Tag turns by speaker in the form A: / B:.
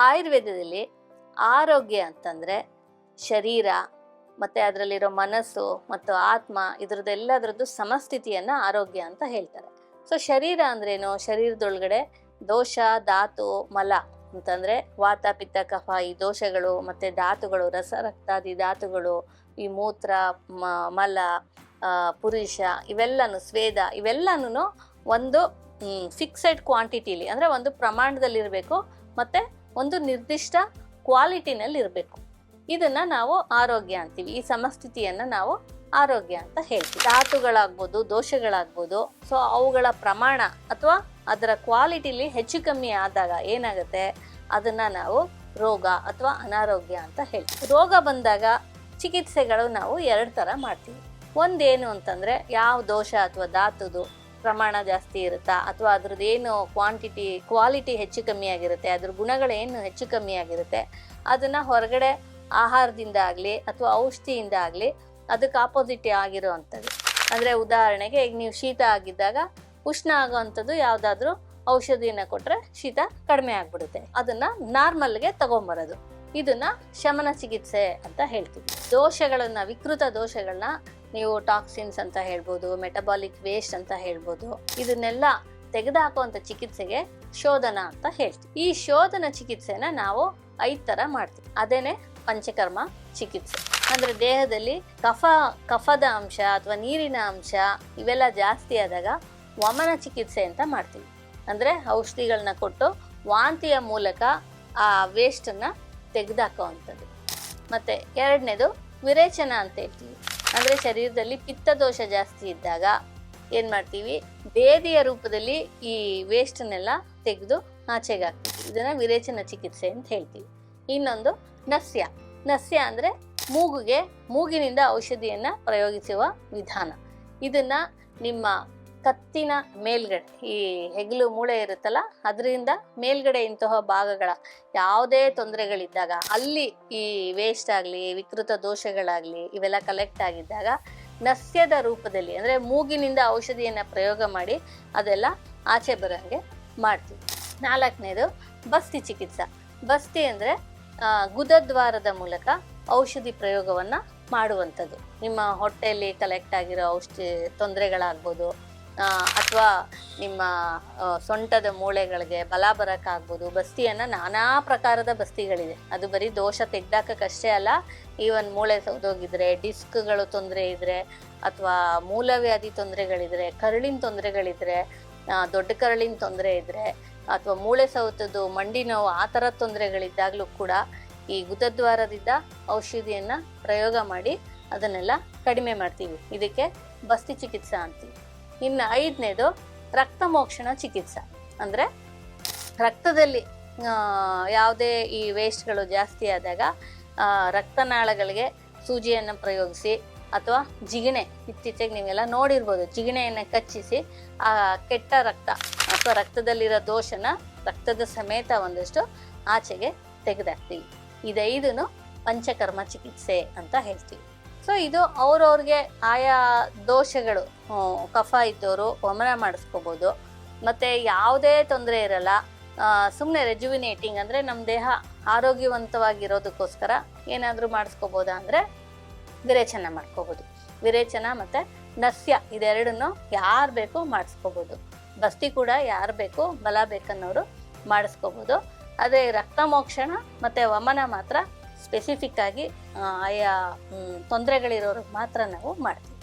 A: ಆಯುರ್ವೇದದಲ್ಲಿ ಆರೋಗ್ಯ ಅಂತಂದ್ರೆ ಶರೀರ, ಮತ್ತೆ ಅದರಲ್ಲಿರೋ ಮನಸ್ಸು ಮತ್ತು ಆತ್ಮ, ಇದ್ರದ್ದೆಲ್ಲದ್ರದ್ದು ಸಮಸ್ಥಿತಿಯನ್ನ ಆರೋಗ್ಯ ಅಂತ ಹೇಳ್ತಾರೆ. ಸೊ ಶರೀರ ಅಂದ್ರೇನು? ಶರೀರದೊಳಗಡೆ ದೋಷ, ಧಾತು, ಮಲ ಅಂತಂದ್ರೆ ವಾತ, ಪಿತ್ತ, ಕಫ, ಈ ದೋಷಗಳು ಮತ್ತೆ ಧಾತುಗಳು, ರಸ ರಕ್ತಾದಿ ಧಾತುಗಳು, ಈ ಮೂತ್ರ ಮಲ ಪುರುಷ ಇವೆಲ್ಲನು, ಸ್ವೇದ ಇವೆಲ್ಲನೂ ಒಂದು ಫಿಕ್ಸೆಡ್ ಕ್ವಾಂಟಿಟಿಲಿ ಅಂದ್ರೆ ಒಂದು ಪ್ರಮಾಣದಲ್ಲಿರಬೇಕು, ಮತ್ತೆ ಒಂದು ನಿರ್ದಿಷ್ಟ ಕ್ವಾಲಿಟಿನಲ್ಲಿ ಇರಬೇಕು. ಇದನ್ನ ನಾವು ಆರೋಗ್ಯ ಅಂತೀವಿ. ಈ ಸಮಸ್ಥಿತಿಯನ್ನ ನಾವು ಆರೋಗ್ಯ ಅಂತ ಹೇಳ್ತೀವಿ. ಧಾತುಗಳಾಗ್ಬೋದು, ದೋಷಗಳಾಗ್ಬೋದು ಸೊ ಅವುಗಳ ಪ್ರಮಾಣ ಅಥವಾ ಅದರ ಕ್ವಾಲಿಟಿಲಿ ಹೆಚ್ಚು ಕಮ್ಮಿ ಆದಾಗ ಏನಾಗುತ್ತೆ? ಅದನ್ನ ನಾವು ರೋಗ ಅಥವಾ ಅನಾರೋಗ್ಯ ಅಂತ ಹೇಳ್ತೀವಿ. ರೋಗ ಬಂದಾಗ ಚಿಕಿತ್ಸೆಗಳು ನಾವು ಎರಡು ಥರ ಮಾಡ್ತೀವಿ. ಒಂದೇನು ಅಂತಂದರೆ ಯಾವ ದೋಷ ಅಥವಾ ಧಾತುದು ಪ್ರಮಾಣ ಜಾಸ್ತಿ ಇರುತ್ತಾ? ಅಥವಾ ಅದ್ರದ್ದು ಏನು ಕ್ವಾಂಟಿಟಿ ಕ್ವಾಲಿಟಿ ಹೆಚ್ಚು ಕಮ್ಮಿ ಆಗಿರುತ್ತೆ? ಅದ್ರ ಗುಣಗಳೇನು ಹೆಚ್ಚು ಕಮ್ಮಿ ಆಗಿರುತ್ತೆ? ಅದನ್ನ ಹೊರಗಡೆ ಆಹಾರದಿಂದ ಆಗಲಿ ಅಥವಾ ಔಷಧಿಯಿಂದ ಆಗಲಿ ಅದಕ್ಕೆ ಆಪೋಸಿಟ್ ಆಗಿರೋ ಅಂಥದ್ದು ಅಂದರೆ ಉದಾಹರಣೆಗೆ, ಈಗ ನೀವು ಶೀತ ಆಗಿದ್ದಾಗ ಉಷ್ಣ ಆಗೋವಂಥದ್ದು ಯಾವುದಾದ್ರೂ ಔಷಧಿನ ಕೊಟ್ಟರೆ ಶೀತ ಕಡಿಮೆ ಆಗ್ಬಿಡುತ್ತೆ. ಅದನ್ನ ನಾರ್ಮಲ್ಗೆ ತಗೊಂಬರೋದು. ಇದನ್ನ ಶಮನ ಚಿಕಿತ್ಸೆ ಅಂತ ಹೇಳ್ತೀವಿ. ದೋಷಗಳನ್ನ, ವಿಕೃತ ದೋಷಗಳನ್ನ ನೀವು ಟಾಕ್ಸಿನ್ಸ್ ಅಂತ ಹೇಳ್ಬೋದು, ಮೆಟಬಾಲಿಕ್ ವೇಸ್ಟ್ ಅಂತ ಹೇಳ್ಬೋದು, ಇದನ್ನೆಲ್ಲ ತೆಗೆದುಹಾಕುವಂಥ ಚಿಕಿತ್ಸೆಗೆ ಶೋಧನ ಅಂತ ಹೇಳ್ತೀವಿ. ಈ ಶೋಧನ ಚಿಕಿತ್ಸೆನ ನಾವು ಐದು ತರ ಮಾಡ್ತೀವಿ. ಅದೇನೆ ಪಂಚಕರ್ಮ ಚಿಕಿತ್ಸೆ. ಅಂದ್ರೆ ದೇಹದಲ್ಲಿ ಕಫ, ಕಫದ ಅಂಶ ಅಥವಾ ನೀರಿನ ಅಂಶ ಇವೆಲ್ಲ ಜಾಸ್ತಿ ಆದಾಗ ವಮನ ಚಿಕಿತ್ಸೆ ಅಂತ ಮಾಡ್ತೀವಿ. ಅಂದ್ರೆ ಔಷಧಿಗಳನ್ನ ಕೊಟ್ಟು ವಾಂತಿಯ ಮೂಲಕ ಆ ವೇಸ್ಟನ್ನು ತೆಗೆದಾಕುವಂಥದ್ದು. ಮತ್ತೆ ಎರಡನೇದು ವಿರೇಚನ ಅಂತ ಹೇಳ್ತೀವಿ. ಅಂದ್ರೆ ಶರೀರದಲ್ಲಿ ಪಿತ್ತದೋಷ ಜಾಸ್ತಿ ಇದ್ದಾಗ ಏನು ಮಾಡ್ತೀವಿ? ಬೇದಿಯ ರೂಪದಲ್ಲಿ ಈ ವೇಸ್ಟ್ನೆಲ್ಲ ತೆಗೆದು ಆಚೆಗೆ ಹಾಕ್ತೀವಿ. ಇದನ್ನ ವಿರೇಚನ ಚಿಕಿತ್ಸೆ ಅಂತ ಹೇಳ್ತೀವಿ. ಇನ್ನೊಂದು ನಸ್ಯ. ನಸ್ಯ ಅಂದ್ರೆ ಮೂಗುಗೆ, ಮೂಗಿನಿಂದ ಔಷಧಿಯನ್ನ ಪ್ರಯೋಗಿಸುವ ವಿಧಾನ. ಇದನ್ನ ನಿಮ್ಮ ಕತ್ತಿನ ಮೇಲ್ಗಡೆ, ಈ ಹೆಗಲು ಮೂಳೆ ಇರುತ್ತಲ್ಲ, ಅದರಿಂದ ಮೇಲ್ಗಡೆ ಇಂತಹ ಭಾಗಗಳ ಯಾವುದೇ ತೊಂದರೆಗಳಿದ್ದಾಗ, ಅಲ್ಲಿ ಈ ವೇಸ್ಟ್ ಆಗಲಿ, ವಿಕೃತ ದೋಷಗಳಾಗಲಿ, ಇವೆಲ್ಲ ಕಲೆಕ್ಟ್ ಆಗಿದ್ದಾಗ, ನಸ್ಯದ ರೂಪದಲ್ಲಿ, ಅಂದರೆ ಮೂಗಿನಿಂದ ಔಷಧಿಯನ್ನು ಪ್ರಯೋಗ ಮಾಡಿ, ಅದೆಲ್ಲ ಆಚೆ ಬರೋಂಗೆ ಮಾಡ್ತೀವಿ. ನಾಲ್ಕನೇದು, ಬಸ್ತಿ ಚಿಕಿತ್ಸಾ. ಬಸ್ತಿ ಅಂದರೆ ಗುದದ್ವಾರದ ಮೂಲಕ ಔಷಧಿ ಪ್ರಯೋಗವನ್ನು ಮಾಡುವಂಥದ್ದು. ನಿಮ್ಮ ಹೊಟ್ಟೆಯಲ್ಲಿ ಕಲೆಕ್ಟ್ ಆಗಿರೋ ಔಷಧಿ ತೊಂದರೆಗಳಾಗ್ಬೋದು ಅಥವಾ ನಿಮ್ಮ ಸೊಂಟದ ಮೂಳೆಗಳಿಗೆ ಬಲ ಬರೋಕ್ಕಾಗ್ಬೋದು, ಬಸ್ತಿಯನ್ನು ನಾನಾ ಪ್ರಕಾರದ ಬಸ್ತಿಗಳಿದೆ. ಅದು ಬರೀ ದೋಷ ತೆಗ್ದಾಕಕ್ಕಷ್ಟೇ ಅಲ್ಲ, ಈವನ್ ಮೂಳೆ ಸೌದೋಗಿದ್ರೆ, ಡಿಸ್ಕ್ಗಳು ತೊಂದರೆ ಇದ್ರೆ, ಅಥವಾ ಮೂಲವ್ಯಾಧಿ ತೊಂದರೆಗಳಿದ್ರೆ, ಕರುಳಿನ ತೊಂದರೆಗಳಿದ್ರೆ ದೊಡ್ಡ ಕರುಳಿನ ತೊಂದರೆ ಇದ್ರೆ, ಅಥವಾ ಮೂಳೆ ಸೌತದ್ದು ಮಂಡಿ ನೋವು ಆ ಥರ ತೊಂದರೆಗಳಿದ್ದಾಗಲೂ ಕೂಡ ಈ ಗುದದ್ವಾರದಿಂದ ಔಷಧಿಯನ್ನು ಪ್ರಯೋಗ ಮಾಡಿ ಅದನ್ನೆಲ್ಲ ಕಡಿಮೆ ಮಾಡ್ತೀವಿ. ಇದಕ್ಕೆ ಬಸ್ತಿ ಚಿಕಿತ್ಸಾ ಅಂತೀವಿ. ಇನ್ನು ಐದನೇದು ರಕ್ತ ಮೋಕ್ಷಣ ಚಿಕಿತ್ಸೆ. ಅಂದರೆ ರಕ್ತದಲ್ಲಿ ಯಾವುದೇ ಈ ವೇಸ್ಟ್ಗಳು ಜಾಸ್ತಿ ಆದಾಗ ರಕ್ತನಾಳಗಳಿಗೆ ಸೂಜಿಯನ್ನು ಪ್ರಯೋಗಿಸಿ ಅಥವಾ ಜಿಗಣೆ ಇತ್ತೀಚೆಗೆ ನೀವೆಲ್ಲ ನೋಡಿರ್ಬೋದು. ಜಿಗಣೆಯನ್ನು ಕಚ್ಚಿಸಿ, ಆ ಕೆಟ್ಟ ರಕ್ತ ಅಥವಾ ರಕ್ತದಲ್ಲಿರೋ ದೋಷನ ರಕ್ತದ ಸಮೇತ ಒಂದಷ್ಟು ಆಚೆಗೆ ತೆಗೆದಾಕ್ತೀವಿ. ಇದೈದೂ ಪಂಚಕರ್ಮ ಚಿಕಿತ್ಸೆ ಅಂತ ಹೇಳ್ತೀವಿ. ಸೊ ಇದು ಅವ್ರವ್ರಿಗೆ ಆಯಾ ದೋಷಗಳು ಕಫ ಇದ್ದವರು ವಮನ ಮಾಡಿಸ್ಕೋಬೋದು. ಮತ್ತು ಯಾವುದೇ ತೊಂದರೆ ಇರಲ್ಲ. ಸುಮ್ಮನೆ ರೆಜುವಿನೇಟಿಂಗ್ ಅಂದರೆ ನಮ್ಮ ದೇಹ ಆರೋಗ್ಯವಂತವಾಗಿರೋದಕ್ಕೋಸ್ಕರ ಏನಾದರೂ ಮಾಡಿಸ್ಕೋಬೋದಾ ಅಂದರೆ ವಿರೇಚನ ಮಾಡ್ಕೋಬೋದು. ವಿರೇಚನ ಮತ್ತು ನಸ್ಯ ಇದೆರಡನ್ನು ಯಾರು ಬೇಕೋ ಮಾಡಿಸ್ಕೋಬೋದು. ಬಸ್ತಿ ಕೂಡ ಯಾರು ಬೇಕೋ ಬಲ ಬೇಕನ್ನೋರು ಮಾಡಿಸ್ಕೋಬೋದು. ಅದೇ ರಕ್ತ ಮೋಕ್ಷಣ ಮತ್ತು ವಮನ ಮಾತ್ರ ಸ್ಪೆಸಿಫಿಕ್ ಆಗಿ ಆಯಾ ತೊಂದರೆಗಳಿರೋರಿಗೆ ಮಾತ್ರ ನಾವು ಮಾಡ್ತೀವಿ.